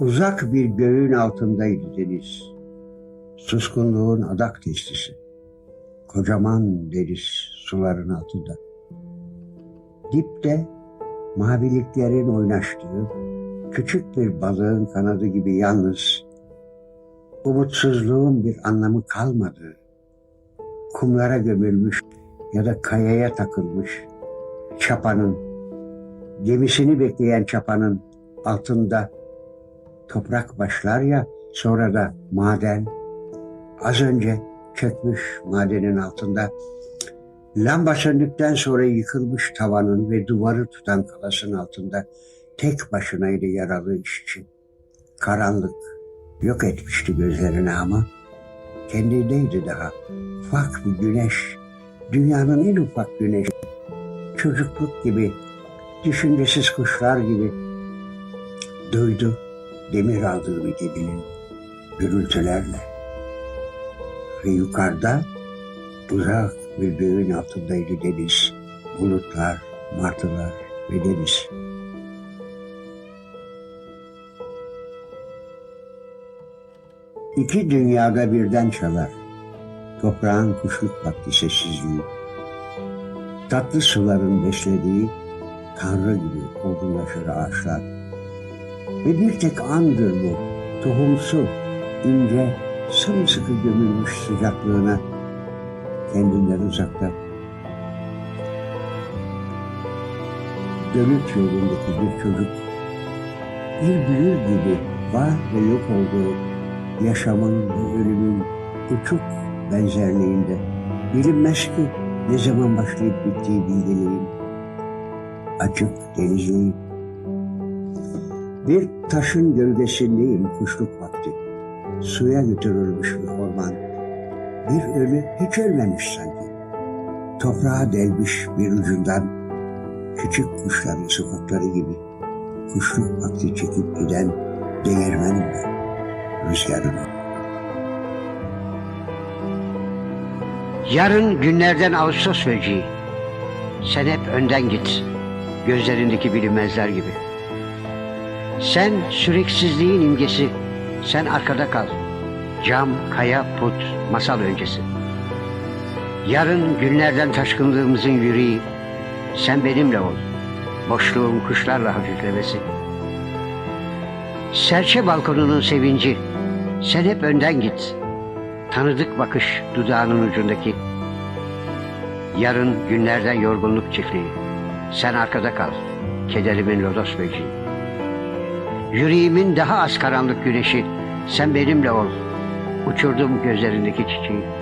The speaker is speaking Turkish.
Uzak bir göğün altındaydı deniz. Suskunluğun adak testisi. Kocaman deniz suların altında. Dipte maviliklerin oynaştığı küçük bir balığın kanadı gibi yalnız umutsuzluğun bir anlamı kalmadığı kumlara gömülmüş ya da kayaya takılmış çapanın gemisini bekleyen çapanın altında toprak başlar ya sonra da maden az önce çökmüş madenin altında lamba söndükten sonra yıkılmış tavanın ve duvarı tutan kalasın altında tek başınaydı yaralı işçi. Karanlık yok etmişti gözlerini ama kendindeydi daha. Ufak bir güneş, dünyanın en ufak güneşi. Çocukluk gibi, düşüncesiz kuşlar gibi duydu demir aldığı bir geminin gürültülerle. Ve yukarıda uzak bir göğün altındaydı deniz, bulutlar, martılar ve deniz. İki dünyada birden çalar. Toprağın kuşluk vakti sessizliği. Tatlı suların beslediği Tanrı gibi olgunlaşır ağaçlar. Ve bir tek andır bu. Tohumsu, ince, sımsıkı gömülmüş sıcaklığına kendinden uzakta. Dönüt yolundaki bir çocuk bir büyür gibi var ve yok olduğu yaşamın ve ölümün uçuk benzerliğinde bilinmez ki ne zaman başlayıp bittiği bilgiliğin açık denizliğin bir taşın gölgesindeyim kuşluk vakti. Suya götürülmüş bir orman. Bir ölü hiç ölmemiş sanki. Toprağa delmiş bir ucundan küçük kuşların sokakları gibi kuşluk vakti çekip giden değirmenim ben. Rüzgarım. Yarın günlerden Ağustos böceği. Sen hep önden git. Gözlerindeki bilinmezler gibi. Sen süreksizliğin imgesi. Sen arkada kal. Cam, kaya, put, masal öncesi. Yarın günlerden taşkınlığımızın yüreği. Sen benimle ol. Boşluğun kuşlarla hafiflemesi. Serçe balkonunun sevinci. Sen hep önden git. Tanıdık bakış dudağının ucundaki. Yarın günlerden yorgunluk çiftliği. Sen arkada kal. Kederimin lodos böceği. Yüreğimin daha az karanlık güneşi. Sen benimle ol. Uçurdum gözlerindeki çiçeği.